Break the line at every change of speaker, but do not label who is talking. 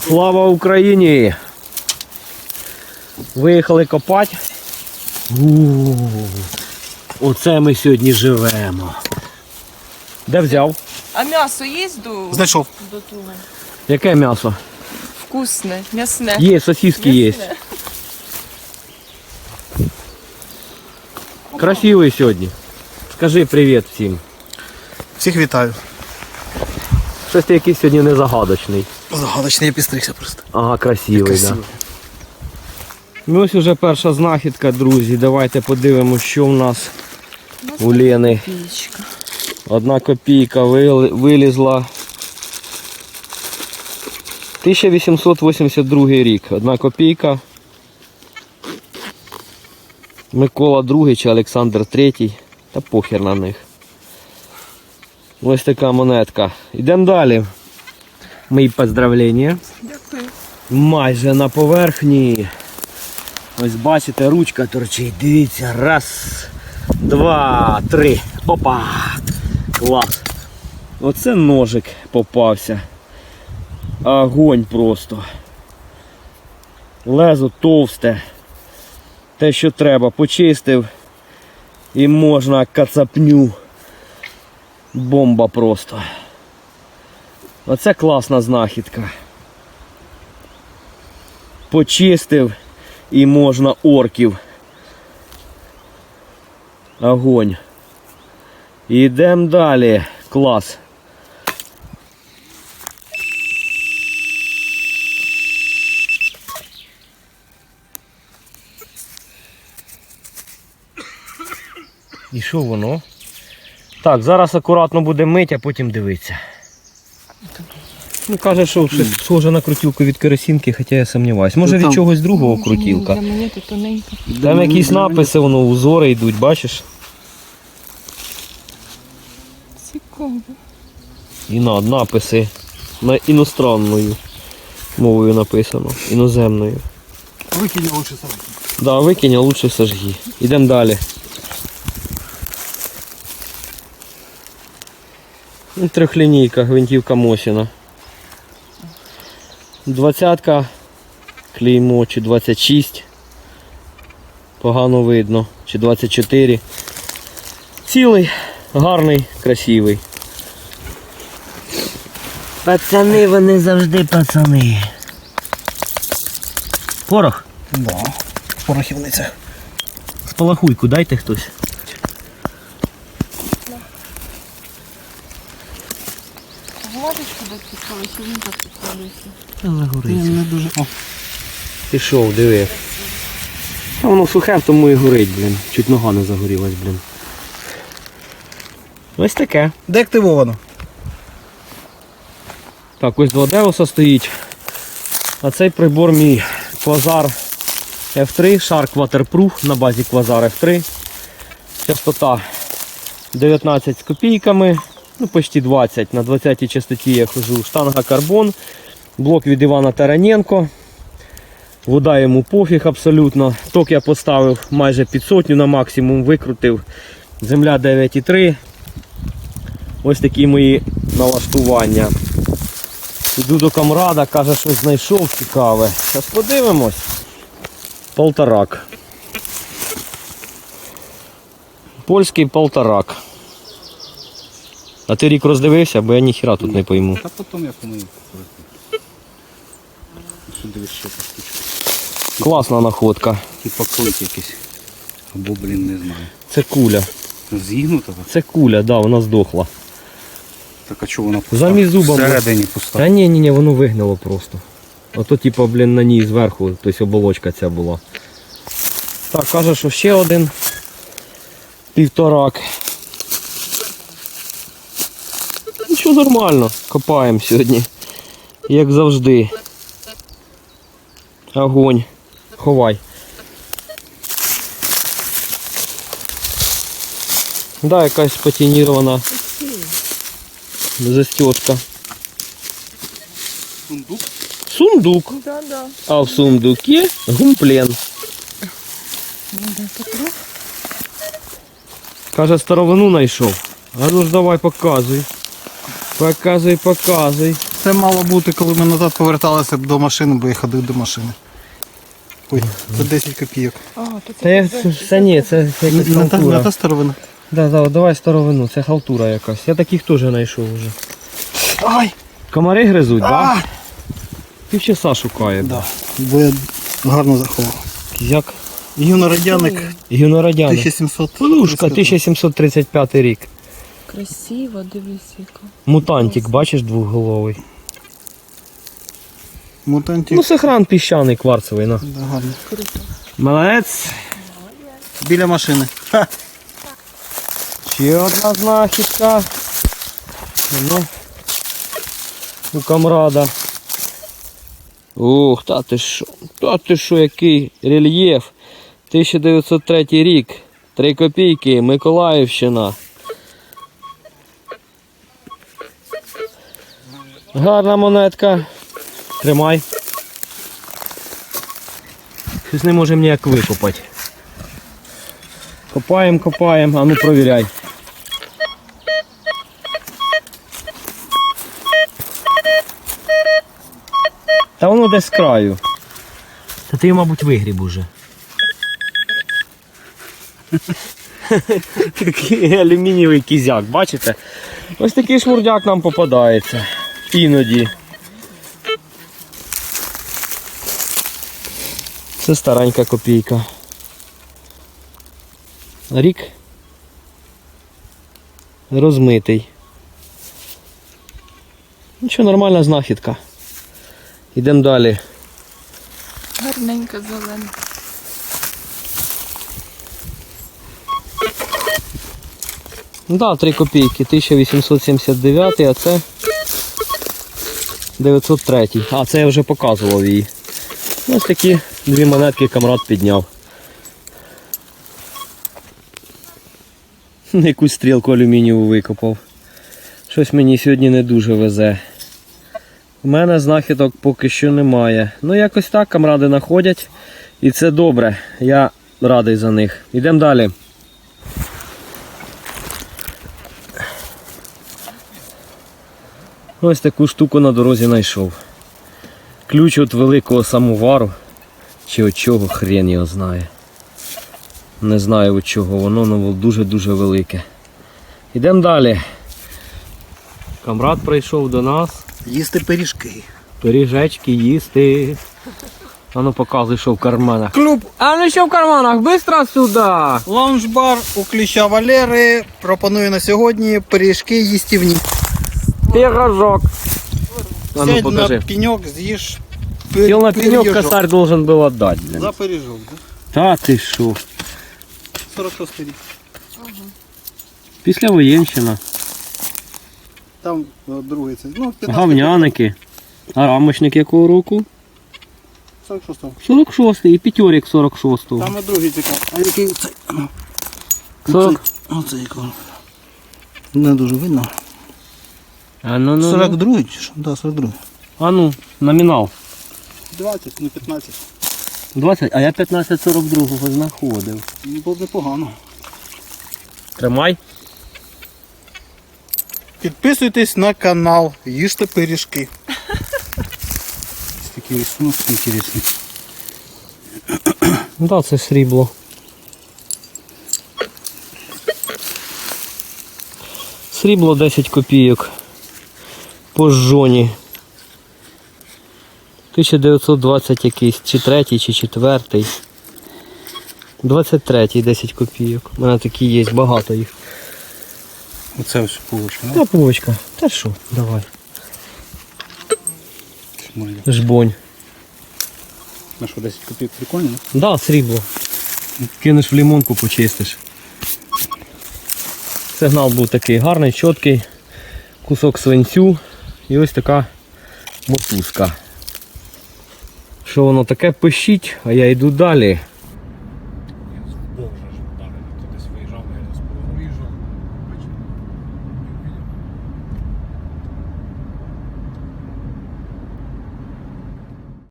Слава Україні! Виїхали копати. Оце ми сьогодні живемо. Де взяв?
А м'ясо є до,
Знайшов.
до того?
Яке м'ясо?
Вкусне, м'ясне.
Є, сосиски є.
М'ясне.
Красивий сьогодні. Скажи привіт всім.
Всіх вітаю.
Щось ти якийсь сьогодні незагадочний.
Загадочний я підстригся просто.
Ага, красивий, так.
Красиво.
Ну ось уже перша знахідка, друзі. Давайте подивимося, що в нас у Лени. Одна копійка вилізла. 1882 рік. Одна копійка. Микола II чи Олександр III. Та похер на них. Ось така монетка. Йдемо далі. Мої поздравлення.
Дякую.
Майже на поверхні. Ось бачите, ручка торчить. Дивіться. Раз, два, три. Опа! Клас. Оце ножик попався. Огонь просто. Лезо товсте. Те, що треба, почистив. І можна кацапню. Бомба просто. Оце класна знахідка почистив і можна орків. Огонь. Ідемо далі. Клас. І що воно? Так, зараз акуратно буде мити, а потім дивитися. Ну, каже, що щось схоже на крутілку від керосинки, хоча я сумніваюсь. Може
Ну,
від чогось другого крутілка.
Для мене тут тоненько.
Там якісь написи, воно узори йдуть, бачиш?
Цікаво.
І на написи на іностранною мовою написано. Іноземною.
Викинь лучше сам.
Да, викинь, а лучше сожги. Ідемо далі. Трьохлінійка, гвинтівка Мосіна. Двадцятка, клеймо, чи 26. Погано видно. Чи 24. Цілий, гарний, красивий. Пацани, вони завжди пацани. Порох.
Да. Порохівниця.
Спалахуйку дайте хтось.
Гладочку десь підпали, що він так підпалився.
Та загориться.
Не дуже. О,
Пішов, диви. А воно сухе, тому і горить, блін. Чуть нога не загорілась, блін. Ось таке.
деактивовано.
Так, ось два деоса стоїть. А цей прибор мій Quasar F3, Shark Waterproof на базі Quasar F3. Частота 19 з копійками, ну почти 20. На 20 частоті я хожу. Штанга карбон, блок від Івана Тараненко. Вода йому пофіг абсолютно. Ток я поставив майже під сотню на максимум, викрутив. Земля 9,3. Ось такі мої налаштування. Іду до камрада, каже, щось знайшов цікаве. Зараз подивимось. Полторак. Польський полторак. А ти рік роздивився, бо я ніхіра тут не пойму.
Та потім я помию. Дивись, що.
Класна находка.
Типа клик якийсь. Або, блін, не знаю.
Це куля.
Зігнутого?
Це куля, да, вона здохла.
Так а чого вона пуста?
Замість зуба
Всередині
Та ні, ні, ні, воно вигнило просто. Ото, типа, блін, на ній зверху, тобто оболочка ця була. Так, каже, що ще один півторак. Нічого нормально, копаємо сьогодні. Як завжди. Огонь. Ховай. Да, якась патінірована застежка.
Сундук?
Сундук.
Да, да.
А в сундуке гумплен. Каже, старовину знайшов. А ну ж давай показуй. Показуй, показуй.
Це мало бути, коли ми назад поверталися до машини, бо я ходив до машини. Ой, це 10 копійок.
А, то
Та
це
я, це ні, це якась
Не та, не
халтура.
та старовина.
Да, да, давай старовину, це халтура якась. Я таких теж знайшов вже.
Ай!
Комари гризуть, так?
А!
Да? Півчаса шукає.
Да. Бо я гарно заховав.
Як
Юнорадяник
гюнорадяни.
1700.
Полушка, 1735 рік.
Красиво, дивись яка.
Мутантик, бачиш, двохголовий.
Мутантів.
Ну, сохран піщаний кварцевий, на.
Да, гарно.
Круто.
Молодець.
Біля машини. Ха.
Ще одна знахідка. Ну, у камрада. Ух, та ти що, та ти що, який рельєф. 1903 рік. 3 копійки, Миколаївщина. Гарна монетка. Тримай. Щось не можемо ніяк викопати. Копаємо, копаємо, а ну провіряй. Та воно десь з краю. Та ти, мабуть, вигріб уже. Такий алюмінієвий кізяк, бачите? Ось такий шмурдяк нам попадається. Іноді. Це старенька копійка. Рік розмитий. Нічого, нормальна знахідка. Йдемо далі.
Гарненька зелена.
Ну да, 3 копійки, 1879, а це 903. А, це я вже показував її. Ось такі дві монетки камрад підняв. Якусь стрілку алюмінієву викопав. Щось мені сьогодні не дуже везе. У мене знахідок поки що немає. Ну якось так камради знаходять. І це добре. Я радий за них. Йдемо далі. Ось таку штуку на дорозі знайшов. Ключ від великого самовару. Чи від чого хрен його знає. Не знаю від чого, воно воно дуже-дуже велике. Йдемо далі. Камрад прийшов до нас.
Їсти пиріжки.
Пиріжечки їсти. А ну показуй, що в карманах.
Клуб
А ну що в карманах? Бистро сюди!
Лаунж-бар у кліща Валери пропонує на сьогодні пиріжки їстівні.
Пирожок. А ну
Сядь
покажи.
на пеньок, з'їж пир-
Сел на пенек косарь должен был отдать. блин.
За пиріжок, да?
Та ти що?
46 рік.
Після воєнщина.
Там о, другий це. Ну, 15
Гавняники. А рамочник якого року?
46
46-й і п'ятьорік 46-го.
Там і другий цікавий. А який цей? Ну,
40.
Оце якого. Не дуже видно.
А ну, ну, ну.
42 чи що? Да, 42.
А ну, номінал.
20, не 15.
20, а я 1542-го знаходив.
Ну, Було б непогано.
Тримай.
Підписуйтесь на канал, їжте пиріжки. Такий рисунок інтересний.
Ну так, це срібло. Срібло 10 копійок. По жоні. 1920 якийсь, чи третій, чи четвертий. 23-й 10 копійок. У мене такі є, багато їх.
Оце ось полочка,
Та повочка. Та що, давай.
да?
Жбонь.
На що 10 копійок прикольно, да?
Да, срібло. Кинеш в лімонку, почистиш. Сигнал був такий гарний, чіткий. Кусок свинцю і ось така мотузка. Що воно таке пишіть, а я йду далі.